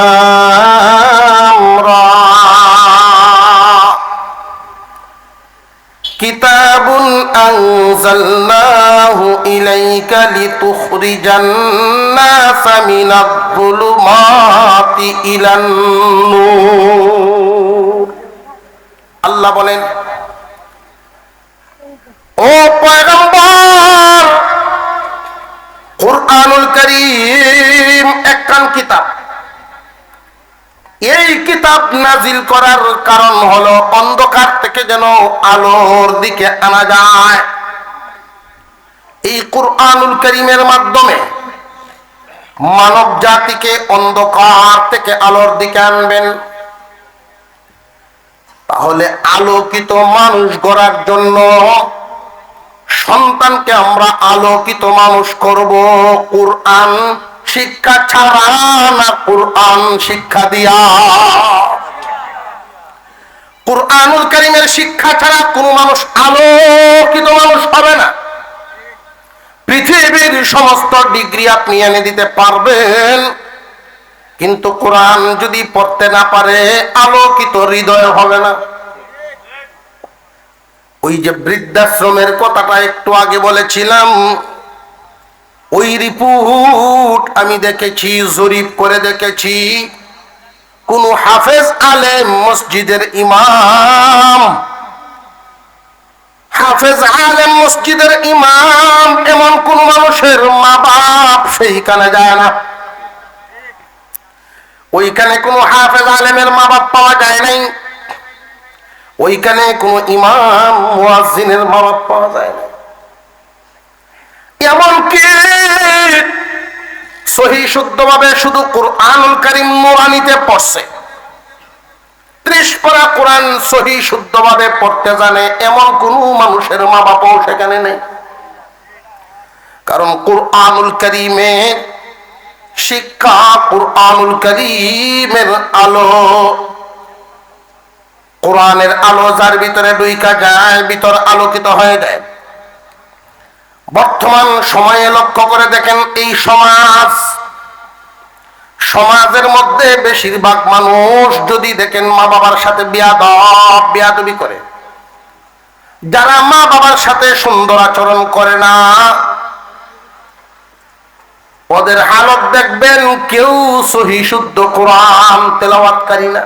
لام را كتاب أنزلناه إليك لتخرج الناس من الظلمات إلى النور আল্লাহ বলেন ও পয়গম্বর কোরআনুল করিম একখান কিতাব। এই কিতাব নাজিল করার কারণ হলো অন্ধকার থেকে যেন আলোর দিকে আনা যায়। এই কোরআনুল করিমের মাধ্যমে মানব জাতিকে অন্ধকার থেকে আলোর দিকে আনবেন। তাহলে আলোকিত মানুষ গড়ার জন্য সন্তানকে আমরা আলোকিত মানুষ করব। কোরআন শিক্ষা ছাড়া না কোরআন শিক্ষা দিয়া। কোরআনুল করিমের শিক্ষা ছাড়া কোন মানুষ আলোকিত মানুষ হবে না। পৃথিবীর সমস্ত ডিগ্রি আপনি এনে দিতে পারবেন। কিন্তু কোরআন যদি পড়তে না পারে, আলোকিত হৃদয় হবে না। ওই যে বৃদ্ধাশ্রমের কথাটা একটু আগে বলেছিলাম ওই রিপোর্ট আমি দেখেছি, জরিপ করে দেখেছি। কোন হাফেজ আলেম মসজিদের ইমাম। হাফেজ আলেম মসজিদের ইমাম এমন কোন মানুষের মা বাপ সেইখানে যায় না। ওইখানে কোন হাফেজ আলেমের মা বাপ পাওয়া যায় নাই। ওইখানে কোন ইমাম মুয়াজ্জিনের মা বাপ পাওয়া যায় না সহি শুদ্ধভাবে শুধু কোরআনুল কারিম নুরানিতে পড়ছে। ত্রিশ পড়া কোরআন সহি শুদ্ধভাবে পড়তে জানে এমন কোন মানুষের মা সেখানে নেই। কারণ কোরআনুল করিমের শিক্ষা কোরআনুল করিমের আলো। কোরআনের আলো যার ভিতরে ডুইকা যায়, ভিতর আলোকিত হয়ে যায়। বর্তমান সময়ে লক্ষ্য করে দেখেন এই সমাজ সমাজের মধ্যে বেশিরভাগ মানুষ যদি দেখেন মা বাবার সাথে বিয়াদব করে, যারা মা বাবার সাথে সুন্দর আচরণ করে না, ওদের হালত দেখবেন কেউ সহি শুদ্ধ কোরআন তেলাওয়াতকারী না।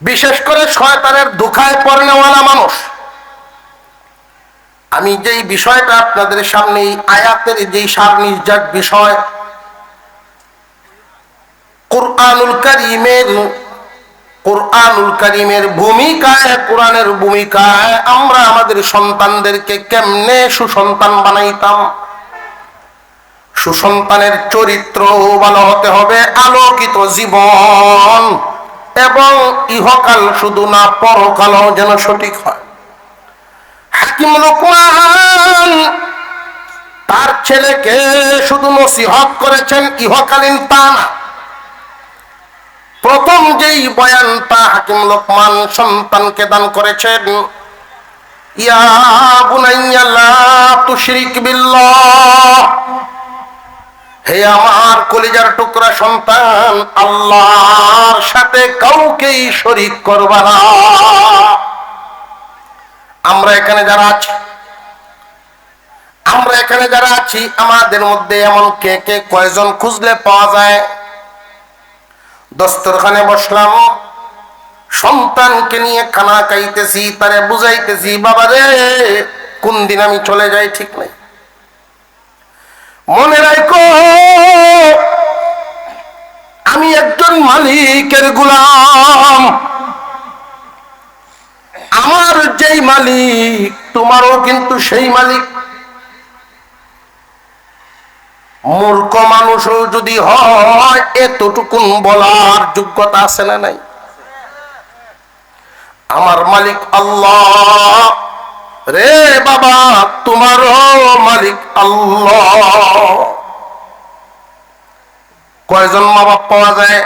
বিশেষ করে শয়তানের দুঃখায় পড়নেওয়ালা মানুষ। আমি যেই বিষয়টা আপনাদের সামনে, এই আয়াতের যেই সার নির্যাত বিষয়, কোরআনুল করিমের কোরআনুল করিমের ভূমিকায়, কোরআনের ভূমিকায় আমরা আমাদের সন্তানদেরকে কেমনে সুসন্তান বানাইতাম? সুসন্তানের চরিত্র ভালো হতে হবে, আলোকিত জীবন, এবং ইহকাল শুধু না পরকালও যেন সঠিক হয়। হাকিম লোকমান তার ছেলেকে শুধু নসিহত করেছেন ইহকালীন তা না। প্রথম যেই বয়ানটা হাকিম লোকমান সন্তানকে দান করেছেন হে আমার কলিজার টুকরা সন্তান, আল্লাহর সাথে কাউকেই শরিক করবা না। আমরা এখানে যারা আছি, আমরা এখানে যারা আছি, আমাদের মধ্যে এমন কে কে কয়জন খুঁজলে পাওয়া যায়? দস্তরখানে বসলাম, সন্তানকে নিয়ে খানা খাইতেছি, তারে বুঝাইতেছি, বাবা রে, কোন দিন আমি চলে যাই ঠিক নাই। মনে রাখো, আমি একজন মালিকের গুলাম। যেই মালিক, তোমারও কিন্তু সেই মালিক। মূর্খ মানুষও যদি হয়, এতটুকুন বলার যোগ্যতা আছে না নাই? আমার মালিক আল্লাহ। রে বাবা, তোমারও মালিক আল্লাহ। কয়জন মা বাপ পাওয়া যায়?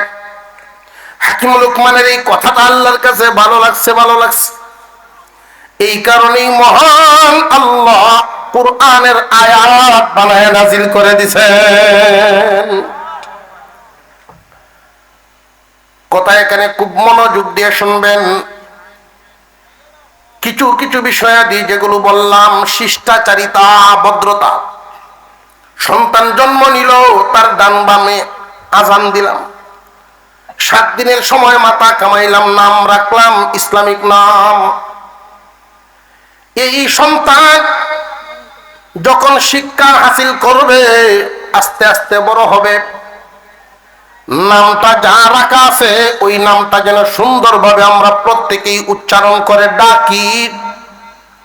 হাকিম লোকমানের এই কথাটা আল্লাহর কাছে ভালো লাগছে ভালো লাগছে। এই কারণেই মহান আল্লাহ কোরআনের আয়াত বানায় নাজিল করে দিছেন। কথা এখানে খুব মনোযোগ দিয়ে শুনবেন। কিছু কিছু বিষয়াদি যেগুলো বললাম, শিষ্টাচারিতা, ভদ্রতা। সন্তান জন্ম নিল, তার ডান বামে আজান দিলাম। সাত দিনের সময় মাথা কামাইলাম, নাম রাখলাম, ইসলামিক নাম। এই সন্তান যখন শিক্ষা হাসিল করবে, আস্তে আস্তে বড় হবে। নামটা যা রাখা আছে, ওই নামটা যেন সুন্দরভাবে আমরা প্রত্যেকেই উচ্চারণ করে ডাকি।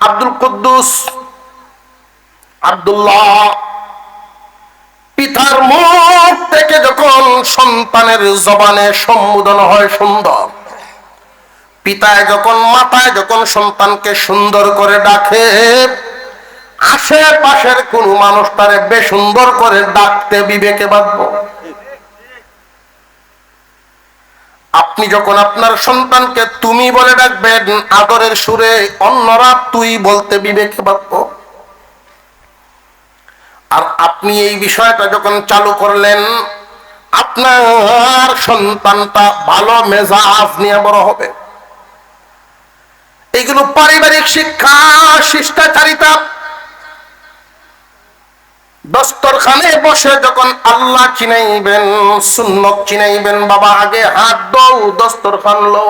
আব্দুল কুদ্দুস, আব্দুল্লাহ, পিতার মুখ থেকে যখন সন্তানের জবানে সম্বোধন হয় সুন্দর। পিতায় যখন মাথায় যখন সন্তানকে সুন্দর করে ডাকে, আশেপাশের কোন মানুষ তারে বেসুন্দর করে ডাকতে বিবেকে বাধ্য। আপনি যখন আপনার সন্তানকে তুমি বলে ডাকবেন, আদরের সুরে, অন্যরা তুই বলতে বিবেকে বাধ্য। আর আপনি এই বিষয়টা যখন চালু করলেন, আপনার সন্তানটা ভালো মেজাজ নিয়ে বড় হবে। এগুলো পারিবারিক শিক্ষা, শিষ্টাচারিতা। দস্তরখানে বসে যখন আল্লাহ চিনাইবেন, সুন্নত চিনাইবেন, বাবা আগে হাত দৌ দস্তরখান লো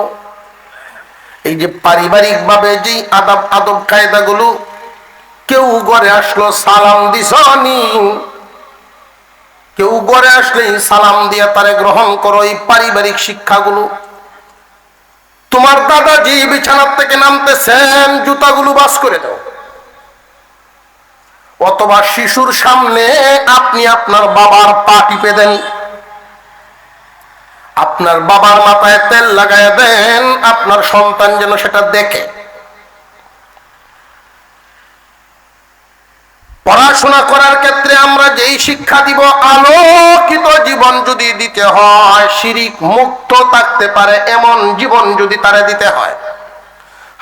এই যে পারিবারিক ভাবে যে আদব আদব কায়দা গুলো কেউ ঘরে আসলো সালাম দিসনি কেউ ঘরে আসলেই সালাম দিয়ে তারে গ্রহণ করো, এই পারিবারিক শিক্ষাগুলো। তোমার দাদা যে বিছানার থেকে নামতেছেন, জুতাগুলো বাস করে দাও। অথবা শিশুর সামনে আপনি আপনার বাবার পা টিপে দেন। আপনার বাবার মাথায় তেল লাগায় দেন, আপনার সন্তান যেন সেটা দেখে। পড়াশোনা করার ক্ষেত্রে আমরা যেই শিক্ষা দিব, আলোকিত জীবন যদি দিতে হয়, শিরিক মুক্ত থাকতে পারে, এমন জীবন যদি তারা দিতে হয়।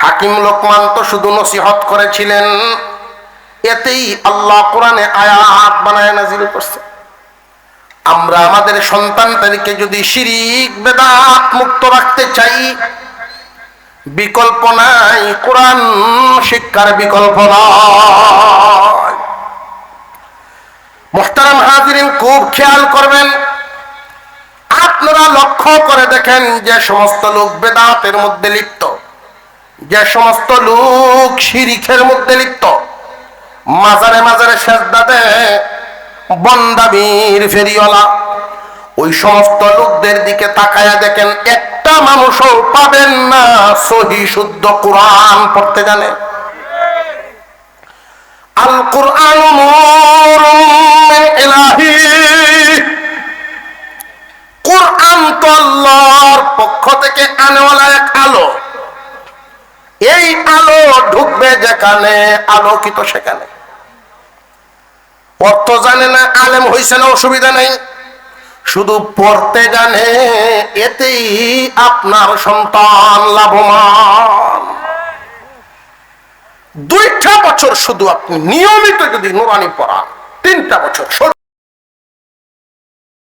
হাকিম লোকমান তো শুধু নসিহত করেছিলেন, এতেই আল্লাহ কোরআনে আয়াত বানায় নাজিল করছে। আমরা আমাদের সন্তানদেরকে যদি শিরিক, বেদাত মুক্ত রাখতে চাই, বিকল্প নাই, কোরআন শিক্ষার বিকল্প নয়। মোহতারাম হাজিরিন খুব খেয়াল করবেন। আপনারা লক্ষ্য করে দেখেন যে সমস্ত লোক বেদাতের মধ্যে লিপ্ত। যে সমস্ত লোক শিরিখের মধ্যে লিপ্ত। মাজারে মাজারে সেজদা দেয়, বন্দাবীর ফেরিওয়ালা। ওই সমস্ত লোকদের দিকে তাকায়া দেখেন, একটা মানুষও পাবেন না সহি শুদ্ধ কোরআন পড়তে জানে। আল কোরআন আল্লাহর পক্ষ থেকে আনেওয়ালা এক আলো। এই আলো ঢুকবে যেখানে, আলোকিত সেখানে। অর্থ জানে না, আলেম না, অসুবিধা নেই। শুধু পড়তে জানে, এতেই আপনার সন্তান লাভবান। দুইটা বছর শুধু আপনি নিয়মিত যদি নুরানি পড়া তিনটা বছর